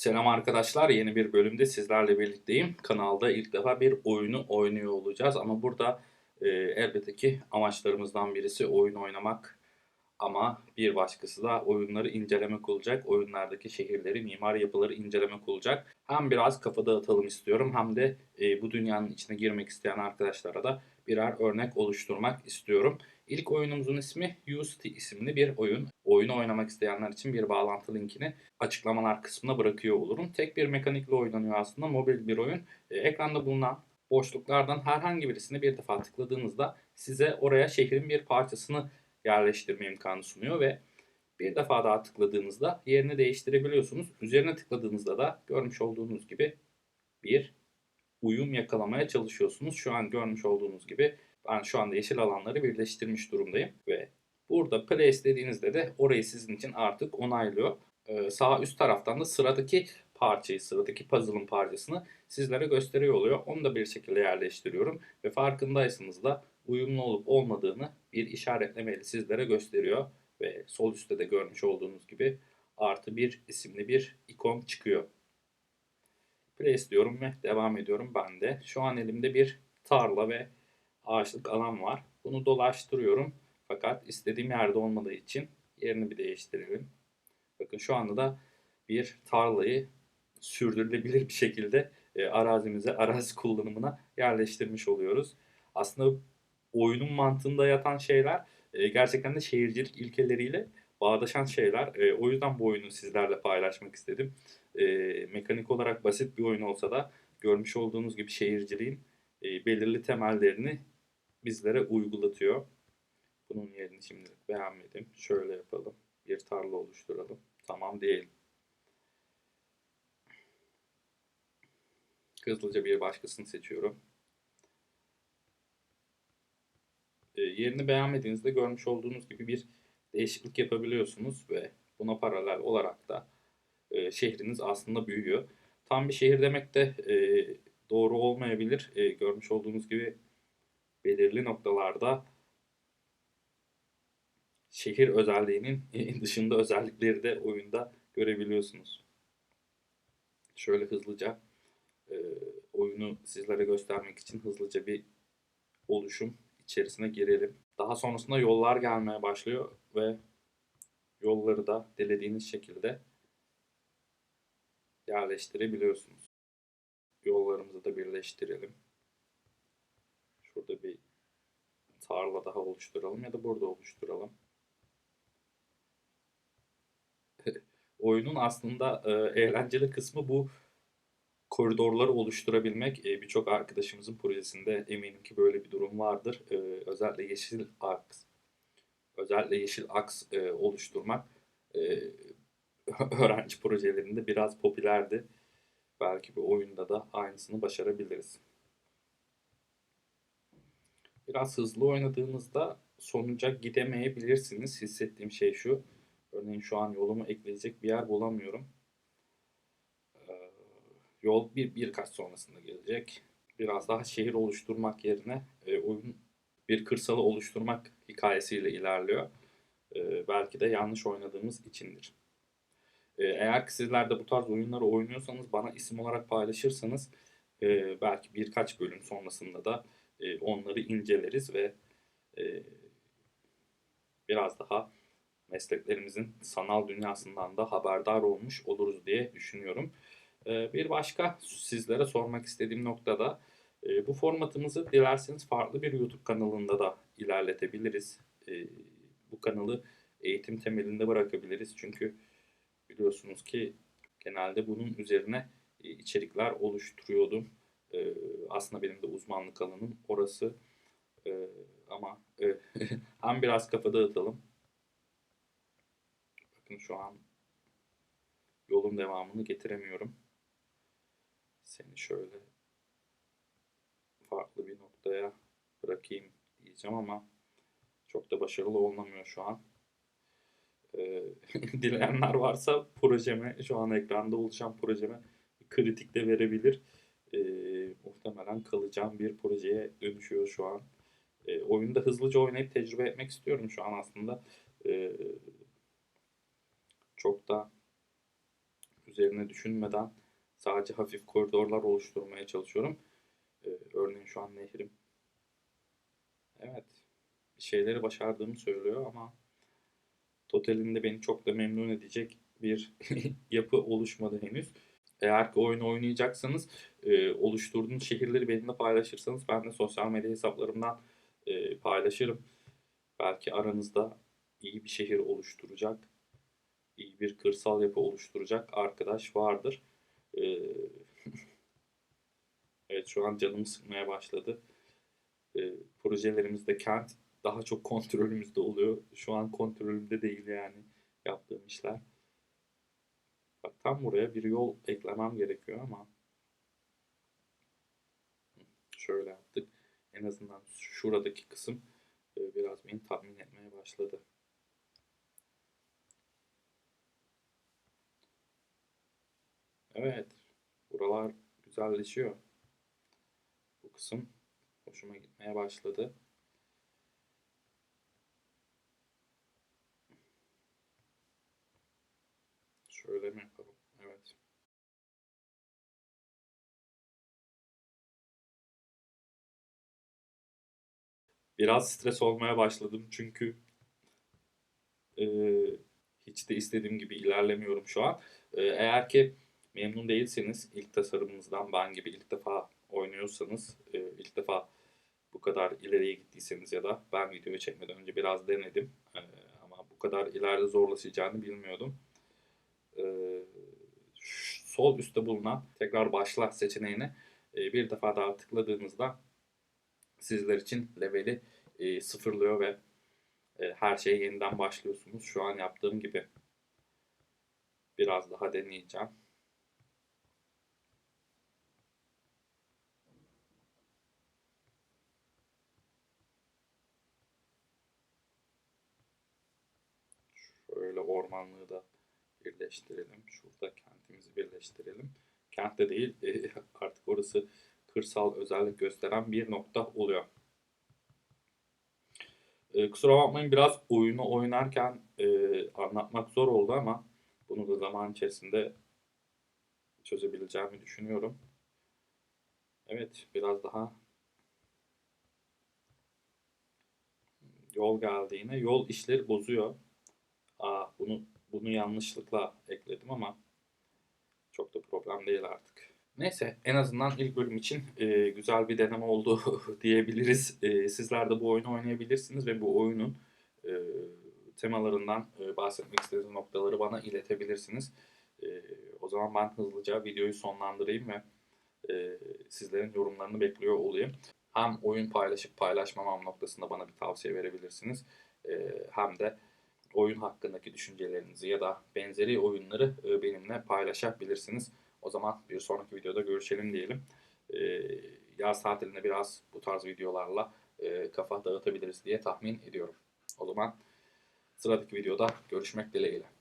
Selam arkadaşlar, yeni bir bölümde sizlerle birlikteyim. Kanalda ilk defa bir oyunu oynuyor olacağız ama burada e, elbette ki amaçlarımızdan birisi oyun oynamak ama bir başkası da oyunları incelemek olacak. Oyunlardaki şehirleri, mimar yapıları incelemek olacak. Hem biraz kafa dağıtalım istiyorum hem de e, bu dünyanın içine girmek isteyen arkadaşlara da birer örnek oluşturmak istiyorum. İlk oyunumuzun ismi Used isimli bir oyun. Oyunu oynamak isteyenler için bir bağlantı linkini açıklamalar kısmına bırakıyor olurum. Tek bir mekanikle oynanıyor aslında. Mobil bir oyun. E, ekranda bulunan boşluklardan herhangi birisini bir defa tıkladığınızda size oraya şehrin bir parçasını yerleştirme imkanı sunuyor ve bir defa daha tıkladığınızda yerini değiştirebiliyorsunuz. Üzerine tıkladığınızda da görmüş olduğunuz gibi bir uyum yakalamaya çalışıyorsunuz. Şu an görmüş olduğunuz gibi ben şu anda yeşil alanları birleştirmiş durumdayım ve burada place dediğinizde de orayı sizin için artık onaylıyor. Ee, sağ üst taraftan da sıradaki parçayı, sıradaki puzzle'ın parçasını sizlere gösteriyor oluyor. Onu da bir şekilde yerleştiriyorum ve farkındaysanız da uyumlu olup olmadığını bir işaretlemeyle sizlere gösteriyor ve sol üstte de görmüş olduğunuz gibi artı bir isimli bir ikon çıkıyor. Place diyorum ve devam ediyorum ben de. Şu an elimde bir tarla ve ağaçlık alan var. Bunu dolaştırıyorum. Fakat istediğim yerde olmadığı için yerini bir değiştirelim. Bakın şu anda da bir tarlayı sürdürülebilir bir şekilde e, arazimize, arazi kullanımına yerleştirmiş oluyoruz. Aslında oyunun mantığında yatan şeyler e, gerçekten de şehircilik ilkeleriyle bağdaşan şeyler. E, o yüzden bu oyunu sizlerle paylaşmak istedim. E, mekanik olarak basit bir oyun olsa da görmüş olduğunuz gibi şehirciliğin e, belirli temellerini bizlere uygulatıyor. Bunun yerini şimdilik beğenmedim. Şöyle yapalım. Bir tarla oluşturalım. Tamam diyelim. Hızlıca bir başkasını seçiyorum. E, yerini beğenmediğinizde görmüş olduğunuz gibi bir değişiklik yapabiliyorsunuz ve buna paralel olarak da e, şehriniz aslında büyüyor. Tam bir şehir demek de e, doğru olmayabilir. E, görmüş olduğunuz gibi belirli noktalarda şehir özelliğinin dışında özellikleri de oyunda görebiliyorsunuz. Şöyle hızlıca e, oyunu sizlere göstermek için hızlıca bir oluşum içerisine girelim. Daha sonrasında yollar gelmeye başlıyor ve yolları da dilediğiniz şekilde yerleştirebiliyorsunuz. Yollarımızı da birleştirelim. Şurada bir tarla daha oluşturalım ya da burada oluşturalım. Oyunun aslında e, eğlenceli kısmı bu koridorları oluşturabilmek. E, Birçok arkadaşımızın projesinde eminim ki böyle bir durum vardır. E, özellikle yeşil aks, özellikle yeşil aks e, oluşturmak e, öğrenci projelerinde biraz popülerdi. Belki bir oyunda da aynısını başarabiliriz. Biraz hızlı oynadığınızda sonuca gidemeyebilirsiniz. Hissettiğim şey şu. Örneğin şu an yolumu ekleyecek bir yer bulamıyorum. Yol bir birkaç sonrasında gelecek. Biraz daha şehir oluşturmak yerine e, oyun bir kırsalı oluşturmak hikayesiyle ilerliyor. E, belki de yanlış oynadığımız içindir. E, eğer ki sizler de bu tarz oyunları oynuyorsanız bana isim olarak paylaşırsanız e, belki birkaç bölüm sonrasında da e, onları inceleriz ve e, biraz daha mesleklerimizin sanal dünyasından da haberdar olmuş oluruz diye düşünüyorum. E, bir başka sizlere sormak istediğim noktada e, bu formatımızı dilerseniz farklı bir YouTube kanalında da ilerletebiliriz. E, bu kanalı eğitim temelinde bırakabiliriz. Çünkü biliyorsunuz ki genelde bunun üzerine e, içerikler oluşturuyordum. Aslında benim de uzmanlık alanım orası. Ama hem biraz kafa dağıtalım. Bakın şu an yolun devamını getiremiyorum. Seni şöyle farklı bir noktaya bırakayım diyeceğim ama çok da başarılı olunamıyor şu an. E, dileyenler varsa projeme, şu an ekranda oluşan projeme kritik de verebilir. E, muhtemelen kalacağım bir projeye dönüşüyor şu an. E, oyunda hızlıca oynayıp tecrübe etmek istiyorum şu an aslında. E, çok da üzerine düşünmeden sadece hafif koridorlar oluşturmaya çalışıyorum. Ee, örneğin şu an nehrim. Evet. Bir şeyleri başardığımı söylüyor ama totalinde beni çok da memnun edecek bir yapı oluşmadı henüz. Eğer ki oyunu oynayacaksanız e, oluşturduğunuz şehirleri benimle paylaşırsanız ben de sosyal medya hesaplarımdan e, paylaşırım. Belki aranızda iyi bir şehir oluşturacak, iyi bir kırsal yapı oluşturacak arkadaş vardır. E, evet şu an canımı sıkmaya başladı. E, projelerimizde kent daha çok kontrolümüzde oluyor. Şu an kontrolümde değil yani yaptığım işler. Bak tam buraya bir yol eklemem gerekiyor ama şöyle yaptık. En azından şuradaki kısım e, biraz beni tatmin etmeye başladı. Evet, buralar güzelleşiyor. Bu kısım hoşuma gitmeye başladı. Şöyle mi yapalım? Evet. Biraz stres olmaya başladım çünkü e, hiç de istediğim gibi ilerlemiyorum şu an. E, eğer ki memnun değilseniz ilk tasarımınızdan ben gibi ilk defa oynuyorsanız, e, ilk defa bu kadar ileriye gittiyseniz ya da ben videoyu çekmeden önce biraz denedim e, ama bu kadar ileride zorlaşacağını bilmiyordum. E, sol üstte bulunan tekrar başla seçeneğine e, bir defa daha tıkladığınızda sizler için leveli e, sıfırlıyor ve e, her şeye yeniden başlıyorsunuz. Şu an yaptığım gibi biraz daha deneyeceğim. Şöyle ormanlığı da birleştirelim. Şurada kentimizi birleştirelim. Kentte değil e, artık orası kırsal özellik gösteren bir nokta oluyor. E, kusura bakmayın biraz oyunu oynarken e, anlatmak zor oldu ama bunu da zaman içerisinde çözebileceğimi düşünüyorum. Evet biraz daha yol geldi yine. Yol işleri bozuyor. Bunu bunu yanlışlıkla ekledim ama çok da problem değil artık. Neyse en azından ilk bölüm için e, güzel bir deneme oldu diyebiliriz. E, sizler de bu oyunu oynayabilirsiniz ve bu oyunun e, temalarından e, bahsetmek istediğiniz noktaları bana iletebilirsiniz. E, o zaman ben hızlıca videoyu sonlandırayım ve e, sizlerin yorumlarını bekliyor olayım. Hem oyun paylaşıp paylaşmamam noktasında bana bir tavsiye verebilirsiniz. E, hem de oyun hakkındaki düşüncelerinizi ya da benzeri oyunları e, benimle paylaşabilirsiniz. O zaman bir sonraki videoda görüşelim diyelim. E, yaz tatilinde biraz bu tarz videolarla e, kafa dağıtabiliriz diye tahmin ediyorum. O zaman sıradaki videoda görüşmek dileğiyle.